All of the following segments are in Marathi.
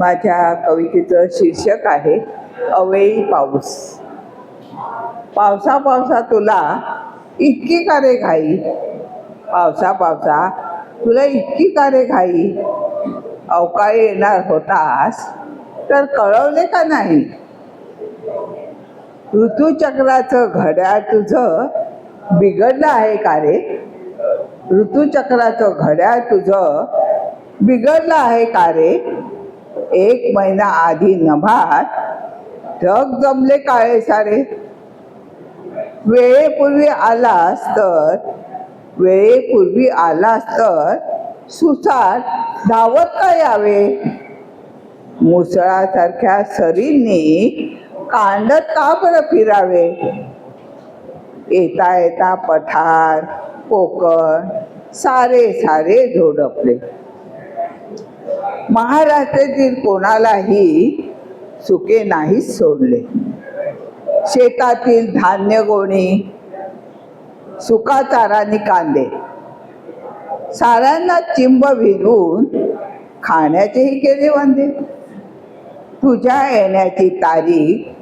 माझ्या कवितेचं शीर्षक आहे अवेळी पाऊस. पावसा पावसा तुला इतकी कारे घाई? पावसा पावसा तुला इतकी कारे घाई? अवकाळी येणार होतास तर कळवले का नाही? ऋतुचक्राचं घड्याळ तुझं बिघडलं आहे का रे? ऋतुचक्राचं घड्याळ तुझं बिघडलं आहे का रे? एक महिना आधी नभात. ढग जमले काळे सारे. वेळेपूर्वी आलास तर वेळेपूर्वी आलास तर सुसाट धावत का यावे? मुसळासारख्या सरींनी कांडत का बरं फिरावे? येता येता पठार कोकण सारे सारे झोडपले महाराष्ट्रातील कोणालाही सुके नाहीच सोडले. शेतातील धान्य गोणी सुकाचाराने कांदे. साऱ्यांना चिंब भिजवून खाण्याचेही केले वांदे. तुझ्या येण्याची तारीख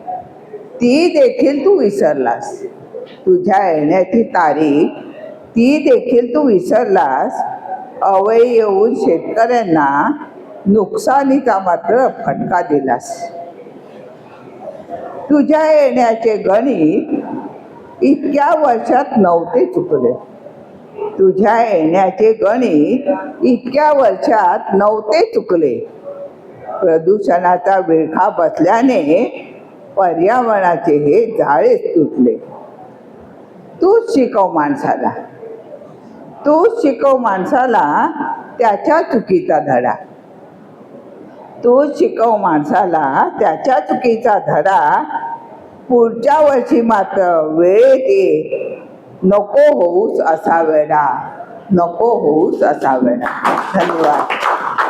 ती देखील तू विसरलास. तुझ्या येण्याची तारीख ती देखील तू विसरलास. अवय येऊन शेतकऱ्यांना नुकसानीचा मात्र फटका दिलास? तुझ्या येण्याचे गणित इतक्या वर्षात नव्हते चुकले. तुझ्या येण्याचे गणित इतक्या वर्षात नव्हते चुकले. प्रदूषणाचा विळखा बसल्याने पर्यावरणाचे हे जाळेच तुटले. तूच शिकव माणसाला. तूच शिकव माणसाला त्याच्या चुकीचा धडा. तू शिकव माणसाला त्याच्या चुकीचा धडा. पुढच्या वर्षी मात्र वेळेत ये नको होऊस असा वेळा नको होऊस असा वेळा धन्यवाद.